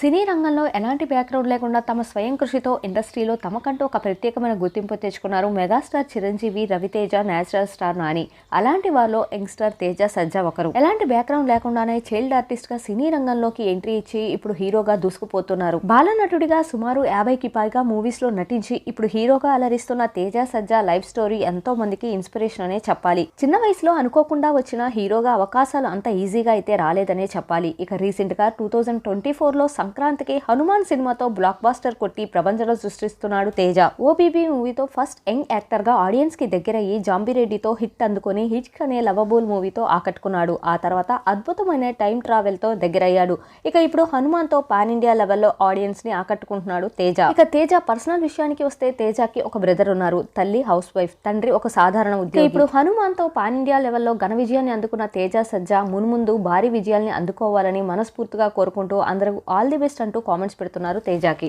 సినీ రంగంలో ఎలాంటి బ్యాక్గ్రౌండ్ లేకుండా తమ స్వయం కృషితో ఇండస్ట్రీలో తమకంటూ ఒక ప్రత్యేకమైన గుర్తింపు తెచ్చుకున్నారు megastar Chiranjeevi Ravi Teja natural star Nani. అలాంటి వారిలో యంగ్స్టర్ తేజ సజ్జా ఒకరు. ఎలాంటి బ్యాక్గ్రౌండ్ లేకుండానే చైల్డ్ ఆర్టిస్ట్గా సినీ రంగంలోకి ఎంట్రీ ఇచ్చి ఇప్పుడు హీరోగా దూసుకుపోతున్నారు. బాలనటుడిగా సుమారు యాభైకి పైగా మూవీస్లో నటించి ఇప్పుడు హీరోగా అలరిస్తున్న తేజ సజ్జా లైఫ్ స్టోరీ ఎంతో మందికి ఇన్స్పిరేషన్ అనే చెప్పాలి. చిన్న వయసులో అనుకోకుండా వచ్చిన హీరోగా అవకాశాలు అంత ఈజీగా అయితే రాలేదనే చెప్పాలి. ఇక రీసెంట్గా టూ థౌజండ్ ట్వంటీ ఫోర్లో సంక్రాంతికి హనుమాన్ సినిమాతో బ్లాక్ బాస్టర్ కొట్టి ప్రపంచంలో సృష్టిస్తున్నాడు తేజ. ఓబీబీ మూవీతో ఫస్ట్ యంగ్ యాక్టర్గా ఆడియన్స్కి దగ్గరయ్యి జాంబిరెడ్డితో హిట్ అందుకొని హిట్ అనే లవబుల్ మూవీతో ఆకట్టుకున్నాడు. ఆ తర్వాత అద్భుతమైన టైం ట్రావెల్తో దగ్గరయ్యాడు. ఇక ఇప్పుడు హనుమాన్తో పాన్ ఇండియా లెవెల్లో ఆడియన్స్ని ఆకట్టుకుంటున్నాడు తేజ. ఇక తేజ పర్సనల్ విషయానికి వస్తే తేజకి ఒక బ్రదర్ ఉన్నారు తల్లి హౌస్ వైఫ్ తండ్రి ఒక సాధారణ ఉద్యోగి. ఇప్పుడు హనుమాన్తో పాన్ ఇండియా లెవెల్లో ఘన విజయాన్ని అందుకున్న తేజ సజ్జా మున్ముందు భారీ విజయాల్ని అందుకోవాలని మనస్ఫూర్తిగా కోరుకుంటూ అందరూ ఆల్ ది బెస్ట్ అంటూ కామెంట్స్ పెడుతున్నారు తేజాకి.